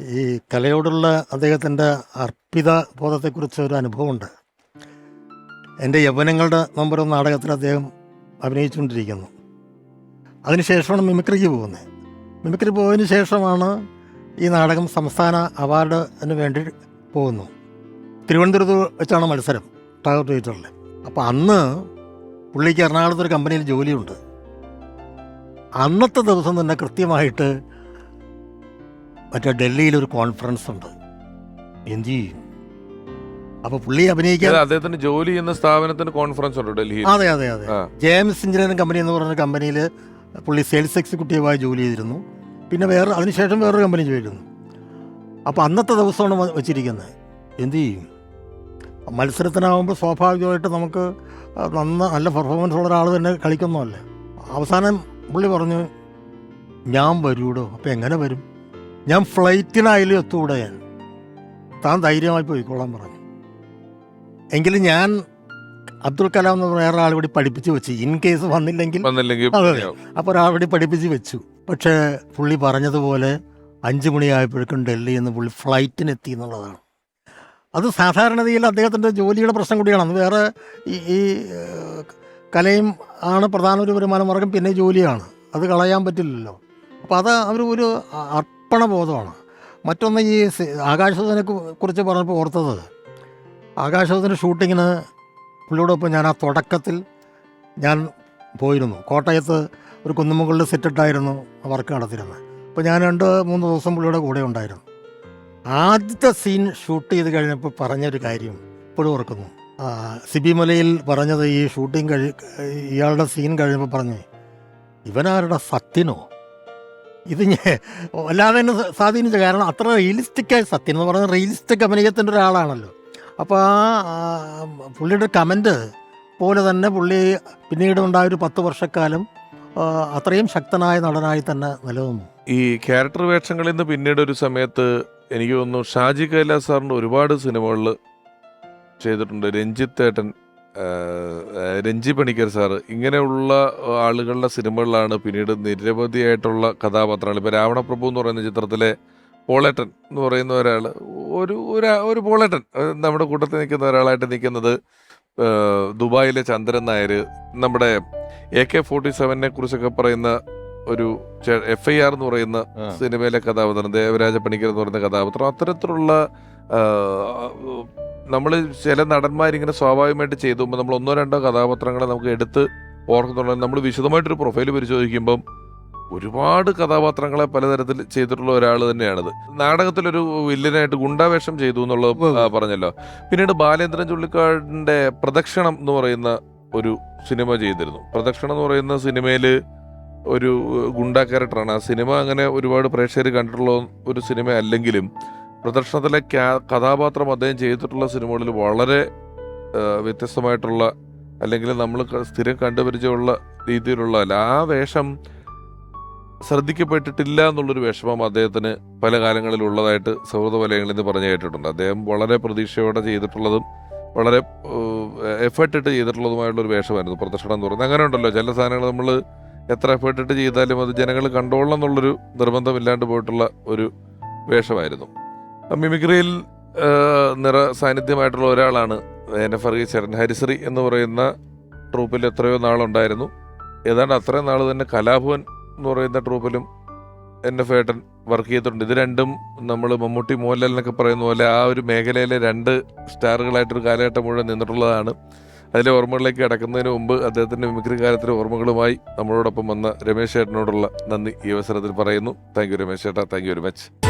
ഈ കലയോടുള്ള അദ്ദേഹത്തിന്റെ അർപ്പിത ബോധത്തെക്കുറിച്ച് ഒരു അനുഭവമുണ്ട്. എന്റെ യൗവനങ്ങളുടെ നമ്പർ എന്ന നാടകത്തിൽ അദ്ദേഹം അഭിനയിച്ചുകൊണ്ടിരിക്കുന്നു. അതിനുശേഷമാണ് മിമിക്രിക്ക് പോകുന്നത്. മിമിക്രി പോയതിന് ശേഷമാണ് ഈ നാടകം സംസ്ഥാന അവാർഡിന് വേണ്ടി പോകുന്നു തിരുവനന്തപുരത്ത് വെച്ചാണ് മത്സരം ടാഗർ തിയേറ്ററിൽ. അപ്പോൾ അന്ന് പുള്ളിക്ക് എറണാകുളത്ത് ഒരു കമ്പനിയിൽ ജോലിയുണ്ട്. അന്നത്തെ ദിവസം തന്നെ കൃത്യമായിട്ട് മറ്റേ ഡൽഹിയിൽ ഒരു കോൺഫറൻസ് ഉണ്ട്. എന്ത് ചെയ്യും? അപ്പോൾ പുള്ളി അഭിനയിക്കാൻ അതായത് അദ്ദേഹത്തിന് ജോലി ചെയ്യുന്ന സ്ഥാപനത്തിന് കോൺഫറൻസ് ഉണ്ട് ഡൽഹിയിൽ. അതെ അതെ അതെ. ആ. ജെയിംസ് എഞ്ചിനീയറിംഗ് കമ്പനി എന്ന് പറഞ്ഞ കമ്പനിയിൽ പുള്ളി സെയിൽസ് എക്സിക്യൂട്ടീവായി ജോലി ചെയ്തിരുന്നു. പിന്നെ വേറെ അതിനുശേഷം വേറൊരു കമ്പനി ജോലി ചെയ്തിരുന്നു അപ്പോൾ അന്നത്തെ ദിവസമാണ് വ- വെച്ചിരിക്കുന്നത്. എന്ത് ചെയ്യും? മത്സരത്തിനാവുമ്പോൾ സ്വാഭാവികമായിട്ട് നമുക്ക് നന്ന നല്ല പെർഫോമൻസ് ഉള്ള ഒരാൾ തന്നെ കളിക്കുന്നതല്ലേ? അവസാനം പുള്ളി പറഞ്ഞു ഞാൻ വരൂടോ? അപ്പോൾ എങ്ങനെ വരും? ഞാൻ ഫ്ലൈറ്റിനായാലും എത്തൂടെ ഞാൻ. താൻ ധൈര്യമായി പോയിക്കോളാൻ പറഞ്ഞു. എങ്കിലും ഞാൻ അബ്ദുൽ കലാം എന്ന് പറഞ്ഞ വേറെ ആൾ പഠിപ്പിച്ചു വെച്ച്. ഇൻ കേസ് വന്നില്ലെങ്കിൽ അതെ. അപ്പോൾ ഒരാൾ കൂടി പഠിപ്പിച്ച് വെച്ചു. പക്ഷേ പുള്ളി പറഞ്ഞതുപോലെ അഞ്ച് മണിയായപ്പോഴേക്കും ഡൽഹി നിന്ന് പുള്ളി ഫ്ലൈറ്റിനെത്തി എന്നുള്ളതാണ്. അത് സാധാരണതയിൽ അദ്ദേഹത്തിന്റെ ജോലിയുടെ പ്രശ്നം കൂടിയാണ്. അത് വേറെ ഈ കലയും ആണ് പ്രധാന ഒരു വരുമാന മാർഗം പിന്നെ ജോലിയാണ്. അത് കളയാൻ പറ്റില്ലല്ലോ. അപ്പോൾ അത് അവർ ഒരു അർപ്പണ ബോധമാണ് മറ്റൊന്ന് ഈ ആകാശത്തിനെ കുറിച്ച് പറഞ്ഞപ്പോൾ ഓർത്തത് ആകാശത്തിന്റെ ഷൂട്ടിങ്ങിന് പുള്ളിയോടൊപ്പം ഞാൻ ആ തുടക്കത്തിൽ ഞാൻ പോയിരുന്നു. കോട്ടയത്ത് ഒരു കുന്നുമുകളിൽ സെറ്റിട്ടായിരുന്നു വർക്ക് നടത്തിയിരുന്നത്. അപ്പോൾ ഞാൻ രണ്ട് മൂന്ന് ദിവസം പുള്ളിയുടെ കൂടെ ഉണ്ടായിരുന്നു. ആദ്യത്തെ സീൻ ഷൂട്ട് ചെയ്ത് കഴിഞ്ഞപ്പോൾ പറഞ്ഞൊരു കാര്യം ഇപ്പോഴും ഓർക്കുന്നു. സിബിമലയിൽ സിബി മലയിൽ പറഞ്ഞത് ഈ ഷൂട്ടിങ് കഴി ഇയാളുടെ സീൻ കഴിഞ്ഞപ്പോൾ പറഞ്ഞു ഇവനാരുടെ സത്യനോ? ഇത് ഞാൻ വല്ലാതെ എന്നെ സ്വാധീനിച്ച കാരണം അത്ര റിയലിസ്റ്റിക്കായ സത്യം. എന്ന് പറയുന്നത് റിയലിസ്റ്റിക് അഭിനയത്തിന്റെ ഒരാളാണല്ലോ. അപ്പോൾ ആ പുള്ളിയുടെ കമന്റ് പോലെ തന്നെ പുള്ളി പിന്നീട് ഉണ്ടായ ഒരു പത്ത് വർഷക്കാലം അത്രയും ശക്തനായ നടനായി തന്നെ നിലനിന്നു. ഈ ക്യാരക്ടർ വേഷങ്ങളിൽ നിന്ന് പിന്നീട് ഒരു സമയത്ത് എനിക്ക് തോന്നുന്നു ഷാജി കൈലാസ് സാറിന്റെ ഒരുപാട് സിനിമകളിൽ ചെയ്തിട്ടുണ്ട്. രഞ്ജിത്ത് ഏട്ടൻ ആ, ആ, രഞ്ജി പണിക്കർ സാറ് ഇങ്ങനെയുള്ള ആളുകളുടെ സിനിമകളിലാണ് പിന്നീട് നിരവധിയായിട്ടുള്ള കഥാപാത്രങ്ങൾ. ഇപ്പോൾ രാവണപ്രഭു എന്ന് പറയുന്ന ചിത്രത്തിലെ പോളേട്ടൻ എന്ന് പറയുന്ന ഒരാൾ ഒരു ഒരു- ഒരു പോളേട്ടൻ നമ്മുടെ കൂട്ടത്തിൽ നിൽക്കുന്ന ഒരാളായിട്ട് നിൽക്കുന്നത് ദുബായിലെ ചന്ദ്രൻ നായർ നമ്മുടെ എ കെ ഫോർട്ടി സെവനെ കുറിച്ചൊക്കെ പറയുന്ന ഒരു എഫ് ഐ ആർ എന്ന് പറയുന്ന സിനിമയിലെ കഥാപാത്രം ദേവരാജ പണിക്കർ എന്ന് പറയുന്ന കഥാപാത്രം. അത്തരത്തിലുള്ള നമ്മൾ ചില നടന്മാരിങ്ങനെ സ്വാഭാവികമായിട്ട് ചെയ്തു പോകുമ്പോൾ നമ്മൾ ഒന്നോ രണ്ടോ കഥാപാത്രങ്ങളെ നമുക്ക് എടുത്ത് ഓർക്കുന്നുള്ളത് നമ്മൾ വിശദമായിട്ടൊരു പ്രൊഫൈൽ പരിശോധിക്കുമ്പം ഒരുപാട് കഥാപാത്രങ്ങളെ പലതരത്തിൽ ചെയ്തിട്ടുള്ള ഒരാൾ തന്നെയാണിത്. നാടകത്തിലൊരു വില്ലനായിട്ട് ഗുണ്ടാവേഷം ചെയ്തു എന്നുള്ളത് പറഞ്ഞല്ലോ. പിന്നീട് ബാലേന്ദ്രൻ ചുള്ളിക്കാടിന്റെ പ്രദക്ഷിണം എന്ന് പറയുന്ന ഒരു സിനിമ ചെയ്തിരുന്നു. പ്രദക്ഷിണം എന്ന് പറയുന്ന സിനിമയിൽ ഒരു ഗുണ്ട ക്യാരക്ടറാണ് ആ സിനിമ അങ്ങനെ ഒരുപാട് പ്രേക്ഷകർ കണ്ടിട്ടുള്ള ഒരു സിനിമ അല്ലെങ്കിലും പ്രദർശനത്തിലെ കഥാപാത്രം അദ്ദേഹം ചെയ്തിട്ടുള്ള സിനിമകളിൽ വളരെ വ്യത്യസ്തമായിട്ടുള്ള അല്ലെങ്കിൽ നമ്മൾ സ്ഥിരം കണ്ടുപരിചയമുള്ള രീതിയിലുള്ള അല്ല. ആ വേഷം ശ്രദ്ധിക്കപ്പെട്ടിട്ടില്ല എന്നുള്ളൊരു വിഷമം അദ്ദേഹത്തിന് പല കാലങ്ങളിൽ ഉള്ളതായിട്ട് സൗഹൃദ വലയങ്ങളിൽ നിന്ന് പറഞ്ഞു കേട്ടിട്ടുണ്ട്. അദ്ദേഹം വളരെ പ്രതീക്ഷയോടെ ചെയ്തിട്ടുള്ളതും വളരെ എഫേർട്ട് ഇട്ട് ചെയ്തിട്ടുള്ളതുമായിട്ടുള്ള ഒരു വേഷമായിരുന്നു പ്രദർശനം എന്ന് പറയുന്നത്. അങ്ങനെ ഉണ്ടല്ലോ. ചില സാധനങ്ങൾ നമ്മൾ എത്ര എഫേർട്ട് ഇട്ട് ചെയ്താലും അത് ജനങ്ങൾ കണ്ടോളണം എന്നുള്ളൊരു നിർബന്ധമില്ലാണ്ട് പോയിട്ടുള്ള ഒരു വേഷമായിരുന്നു. മിമിക്രിയിൽ നിറ സാന്നിധ്യമായിട്ടുള്ള ഒരാളാണ് എന്നെ ചരൺ ഹരിശ്രീ എന്ന് പറയുന്ന ട്രൂപ്പിൽ എത്രയോ നാളുണ്ടായിരുന്നു. ഏതാണ്ട് അത്രയും നാൾ തന്നെ കലാഭവൻ എന്ന് പറയുന്ന ട്രൂപ്പിലും എൻ എഫ് ഏട്ടൻ വർക്ക് ചെയ്തിട്ടുണ്ട്. ഇത് രണ്ടും നമ്മൾ മമ്മൂട്ടി മോഹൻലാൽ എന്നൊക്കെ പറയുന്ന പോലെ ആ ഒരു മേഖലയിലെ രണ്ട് സ്റ്റാറുകളായിട്ടൊരു കാലഘട്ടം മുഴുവൻ നിന്നിട്ടുള്ളതാണ്. അതിലെ ഓർമ്മകളിലേക്ക് കടക്കുന്നതിന് മുമ്പ് അദ്ദേഹത്തിന്റെ മിമിക്രി കാലത്തിലെ ഓർമ്മകളുമായി നമ്മളോടൊപ്പം വന്ന രമേശ് ചേട്ടനോടുള്ള നന്ദി ഈ അവസരത്തിൽ പറയുന്നു. താങ്ക് യു രമേശ് ചേട്ടാ. Thank you very much